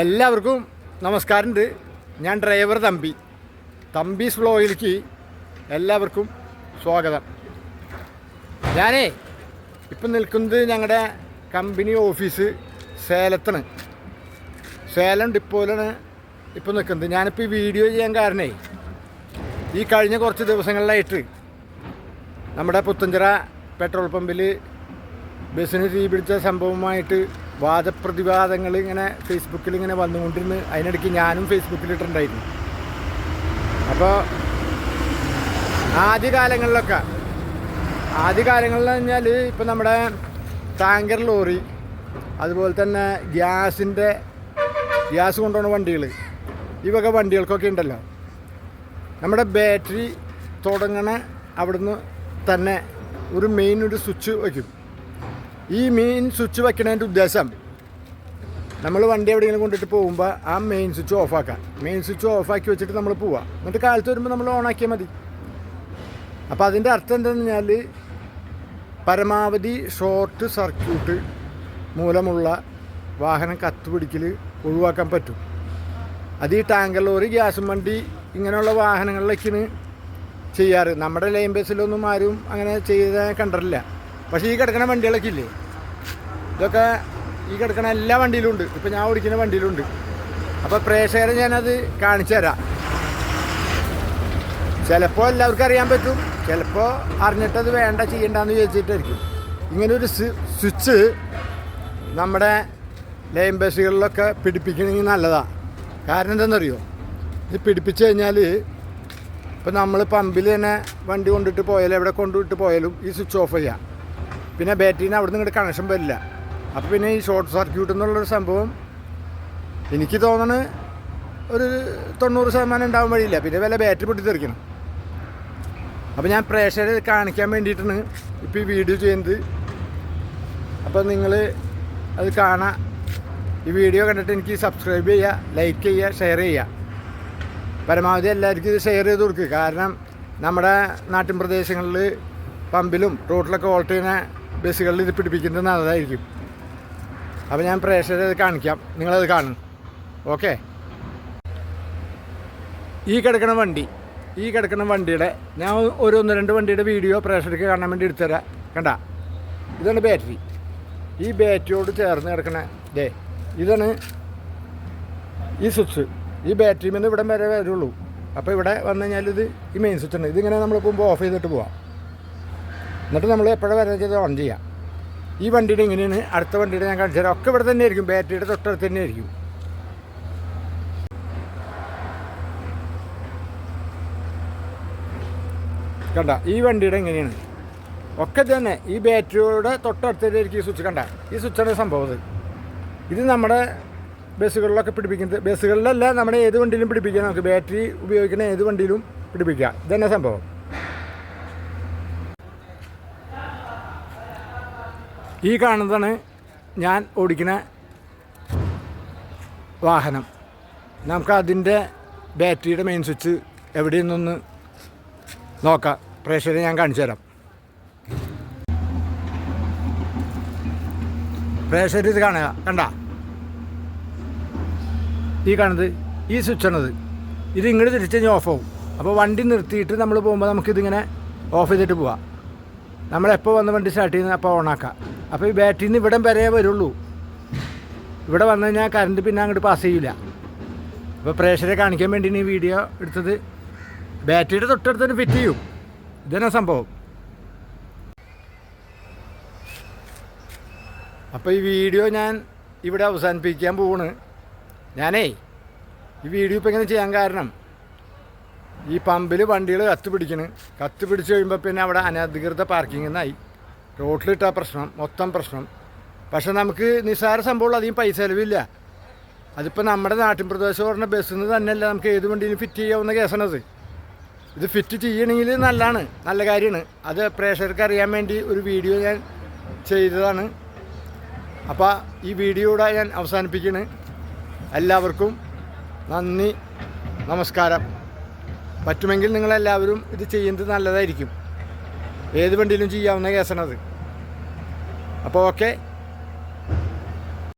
എല്ലാവർക്കും നമസ്കാരമുണ്ട്. ഞാൻ ഡ്രൈവർ തമ്പി. തമ്പീസ് വ്ലോഗിലേക്ക് എല്ലാവർക്കും സ്വാഗതം. ഞാനേ ഇപ്പം നിൽക്കുന്നത് ഞങ്ങളുടെ കമ്പനി ഓഫീസ് സേലത്താണ്. സേലം ഡിപ്പോയിലാണ് ഇപ്പോൾ നിൽക്കുന്നത്. ഞാനിപ്പോൾ ഈ വീഡിയോ ചെയ്യാൻ കാരണേ ഈ കഴിഞ്ഞ കുറച്ച് ദിവസങ്ങളിലായിട്ട് നമ്മുടെ പുത്തഞ്ചിറ പെട്രോൾ പമ്പിൽ ബസ്സിന് തീപിടിച്ച സംഭവമായിട്ട് വാദപ്രതിവാദങ്ങൾ ഇങ്ങനെ ഫേസ്ബുക്കിൽ ഇങ്ങനെ വന്നുകൊണ്ടിരുന്ന് അതിനിടയ്ക്ക് ഞാനും ഫേസ്ബുക്കിൽ ഇട്ടിട്ടുണ്ടായിരുന്നു. അപ്പോൾ ആദ്യകാലങ്ങളിലൊക്കെ ആദ്യകാലങ്ങളിൽ പറഞ്ഞാൽ ഇപ്പം നമ്മുടെ ടാങ്കർ ലോറി അതുപോലെ തന്നെ ഗ്യാസിന്റെ ഗ്യാസ് കൊണ്ടുപോകുന്ന വണ്ടികൾ ഈ വക വണ്ടികൾക്കൊക്കെ ഉണ്ടല്ലോ. നമ്മുടെ ബാറ്ററി തുടങ്ങണ അവിടുന്ന് തന്നെ ഒരു മെയിൻ ഒരു സ്വിച്ച് വയ്ക്കും. ഈ മെയിൻ സ്വിച്ച് വെക്കണതിന്റെ ഉദ്ദേശം നമ്മൾ വണ്ടി എവിടെയെങ്കിലും കൊണ്ടിട്ട് പോകുമ്പോൾ ആ മെയിൻ സ്വിച്ച് ഓഫാക്കാം മെയിൻ സ്വിച്ച് ഓഫാക്കി വെച്ചിട്ട് നമ്മൾ പോവാം. എന്നിട്ട് കാലത്ത് വരുമ്പോൾ നമ്മൾ ഓണാക്കിയാൽ മതി. അപ്പോൾ അതിന്റെ അർത്ഥം എന്താണെന്ന് പറഞ്ഞാൽ പരമാവധി ഷോർട്ട് സർക്യൂട്ട് മൂലമുള്ള വാഹനം കത്തുപിടിക്കൽ ഒഴിവാക്കാൻ പറ്റും. അത് ഈ ടാങ്കർ ലോറി ഗ്യാസും വണ്ടി ഇങ്ങനെയുള്ള വാഹനങ്ങളിലേക്കാണ് ചെയ്യാറ്. നമ്മുടെ ലൈൻ ബസ്സിലൊന്നും ആരും അങ്ങനെ ചെയ്ത കണ്ടിട്ടില്ല. പക്ഷേ ഈ കിടക്കുന്ന വണ്ടികളൊക്കെ ഇല്ലേ? ഇതൊക്കെ ഈ കിടക്കുന്ന എല്ലാ വണ്ടിയിലും ഉണ്ട്. ഇപ്പം ഞാൻ ഓടിക്കുന്ന വണ്ടിയിലുണ്ട്. അപ്പോൾ പ്രേക്ഷകരെ ഞാനത് കാണിച്ചു തരാം. ചിലപ്പോൾ എല്ലാവർക്കും അറിയാൻ പറ്റും. ചിലപ്പോൾ അറിഞ്ഞിട്ടത് വേണ്ട ചെയ്യണ്ടെന്ന് ചോദിച്ചിട്ടായിരിക്കും ഇങ്ങനെ ഒരു സ്വിച്ച് നമ്മുടെ ലൈൻ ബസ്സുകളിലൊക്കെ പിടിപ്പിക്കണമെങ്കിൽ നല്ലതാണ് കാരണം എന്താണെന്നറിയോ? ഇത് പിടിപ്പിച്ച് കഴിഞ്ഞാൽ ഇപ്പം നമ്മൾ പമ്പിൽ തന്നെ വണ്ടി കൊണ്ടിട്ട് പോയാലും എവിടെ കൊണ്ടുവിട്ട് പോയാലും ഈ സ്വിച്ച് ഓഫ് ചെയ്യാം. പിന്നെ ബാറ്ററിന് അവിടെ നിന്ന് ഇങ്ങോട്ട് കണക്ഷൻ വരില്ല. അപ്പോൾ പിന്നെ ഈ ഷോർട്ട് സർക്യൂട്ട് എന്നുള്ളൊരു സംഭവം എനിക്ക് തോന്നണ ഒരു തൊണ്ണൂറ് ശതമാനം ഉണ്ടാവാൻ വഴിയില്ല. പിന്നെ വില ബാറ്ററി പൊട്ടിത്തെറിക്കണം. അപ്പോൾ ഞാൻ പ്രേക്ഷകരെ കാണിക്കാൻ വേണ്ടിയിട്ടാണ് ഇപ്പോൾ ഈ വീഡിയോ ചെയ്യുന്നത്. അപ്പോൾ നിങ്ങൾ അത് കാണാം. ഈ വീഡിയോ കണ്ടിട്ട് എനിക്ക് സബ്സ്ക്രൈബ് ചെയ്യുക ലൈക്ക് ചെയ്യുക ഷെയർ ചെയ്യുക പരമാവധി എല്ലാവർക്കും ഇത് ഷെയർ ചെയ്ത് കൊടുക്കുക കാരണം നമ്മുടെ നാട്ടിൻ പ്രദേശങ്ങളിൽ പമ്പിലും റോട്ടിലൊക്കെ ഓൾട്ട് ചെയ്യുന്ന ബസ്സുകളിൽ ഇത് പിടിപ്പിക്കുന്നത് നല്ലതായിരിക്കും. അപ്പോൾ ഞാൻ പ്രേക്ഷകരെ അത് കാണിക്കാം. നിങ്ങളത് കാണും. ഓക്കെ? ഈ കിടക്കുന്ന വണ്ടി ഈ കിടക്കുന്ന വണ്ടിയുടെ ഞാൻ ഒരു ഒന്ന് രണ്ട് വണ്ടിയുടെ വീഡിയോ പ്രേക്ഷകർക്ക് കാണാൻ വേണ്ടി എടുത്തുതരാം. കണ്ട? ഇതാണ് ബാറ്ററി. ഈ ബാറ്ററിയോട് ചേർന്ന് കിടക്കണ ദേ ഇതാണ് ഈ സ്വിച്ച്. ഈ ബാറ്ററി നിന്ന് ഇവിടെ വരെ വരുള്ളൂ. അപ്പോൾ ഇവിടെ വന്നു കഴിഞ്ഞാൽ ഇത് ഈ മെയിൻ സ്വിച്ച് ഉണ്ട് ഇതിങ്ങനെ നമ്മൾ പോകുമ്പോൾ ഓഫ് ചെയ്തിട്ട് പോവാം. എന്നിട്ട് നമ്മൾ എപ്പോഴും വരെ ചെയ്ത് ഓൺ ചെയ്യാം. ഈ വണ്ടിയുടെ ഇങ്ങനെയാണ് അടുത്ത വണ്ടിയുടെ ഞാൻ കാണിച്ചു തരാം. ഒക്കെ ഇവിടെ തന്നെ ആയിരിക്കും. ബാറ്ററിയുടെ തൊട്ടടുത്ത് തന്നെ ആയിരിക്കും. കണ്ട ഈ വണ്ടിയുടെ എങ്ങനെയാണ്? ഒക്കെ തന്നെ ഈ ബാറ്ററിയുടെ തൊട്ടടുത്തായിരിക്കും ഈ സ്വിച്ച് കണ്ട ഈ സ്വിച്ചാണ് സംഭവം ഇത്. ഇത് നമ്മുടെ ബസ്സുകളിലൊക്കെ പിടിപ്പിക്കുന്നത് ബസ്സുകളിലല്ല നമ്മുടെ ഏത് വണ്ടിയിലും പിടിപ്പിക്കാം നമുക്ക് ബാറ്ററി ഉപയോഗിക്കുന്ന ഏത് വണ്ടിയിലും പിടിപ്പിക്കാം ഇതന്നെ സംഭവം. ഈ കാണുന്നതാണ് ഞാൻ ഓടിക്കുന്ന വാഹനം. നമുക്ക് അതിന്റെ ബാറ്ററിയുടെ മെയിൻ സ്വിച്ച് എവിടെ നിന്നൊന്ന് നോക്കാം. പ്രേക്ഷകരെ ഞാൻ കാണിച്ചു തരാം. പ്രേക്ഷകർ ഇത് കാണുക. കണ്ട? ഈ കാണുന്നത് ഈ സ്വിച്ചാണത് ഇത് ഇങ്ങോട്ട് തിരിച്ച് കഴിഞ്ഞാൽ ഓഫ് ആവും. അപ്പോൾ വണ്ടി നിർത്തിയിട്ട് നമ്മൾ പോകുമ്പോൾ നമുക്കിതിങ്ങനെ ഓഫ് ചെയ്തിട്ട് പോവാം. നമ്മളെപ്പോൾ വന്ന് വണ്ടി സ്റ്റാർട്ട് ചെയ്യുന്നത് അപ്പോൾ ഓണാക്കാം അപ്പോൾ ഈ ബാറ്ററിയിൽ നിന്ന് ഇവിടം വരെ വരുള്ളൂ. ഇവിടെ വന്നു കഴിഞ്ഞാൽ കറണ്ട് പിന്നെ അങ്ങോട്ട് പാസ് ചെയ്യില്ല അപ്പോൾ പ്രേക്ഷരെ കാണിക്കാൻ വേണ്ടിയാണ് ഈ വീഡിയോ എടുത്തത് ബാറ്ററിയുടെ തൊട്ടടുത്ത് തന്നെ ഫിറ്റ് ചെയ്യും. ഇതന്നെ സംഭവം? അപ്പോൾ ഈ വീഡിയോ ഞാൻ ഇവിടെ അവസാനിപ്പിക്കാൻ പോവാണ്. ഞാനേ ഈ വീഡിയോ ഇപ്പോൾ ഇങ്ങനെ ചെയ്യാൻ കാരണം ഈ പമ്പിൽ വണ്ടികൾ കത്ത് പിടിക്കണ് കത്ത് പിടിച്ച് കഴിയുമ്പോൾ പിന്നെ അവിടെ അനധികൃത പാർക്കിംഗ് എന്നായി റോട്ടിലിട്ട പ്രശ്നം മൊത്തം പ്രശ്നം. പക്ഷെ നമുക്ക് നിസ്സാര സംഭവമുള്ള അധികം പൈസ ചിലവില്ല. അതിപ്പോൾ നമ്മുടെ നാട്ടിൻ പ്രദേശം പറഞ്ഞ ബസ്സിൽ നിന്ന് തന്നെയല്ല നമുക്ക് ഏത് വണ്ടിയിലും ഫിറ്റ് ചെയ്യാവുന്ന കേസാണത് ഇത് ഫിറ്റ് ചെയ്യണമെങ്കിൽ നല്ലതാണ് നല്ല കാര്യമാണ്. അത് പ്രേക്ഷകർക്ക് അറിയാൻ വേണ്ടി ഒരു വീഡിയോ ഞാൻ ചെയ്തതാണ്. അപ്പോൾ ഈ വീഡിയോ വീഡിയോയുടെ ഞാൻ അവസാനിപ്പിക്കുന്നു എല്ലാവർക്കും നന്ദി നമസ്കാരം. പറ്റുമെങ്കിൽ നിങ്ങളെല്ലാവരും ഇത് ചെയ്യുന്നത് നല്ലതായിരിക്കും. ഏത് വണ്ടിയിലും ചെയ്യാവുന്ന കേസാണത്. അപ്പോൾ ഓക്കെ.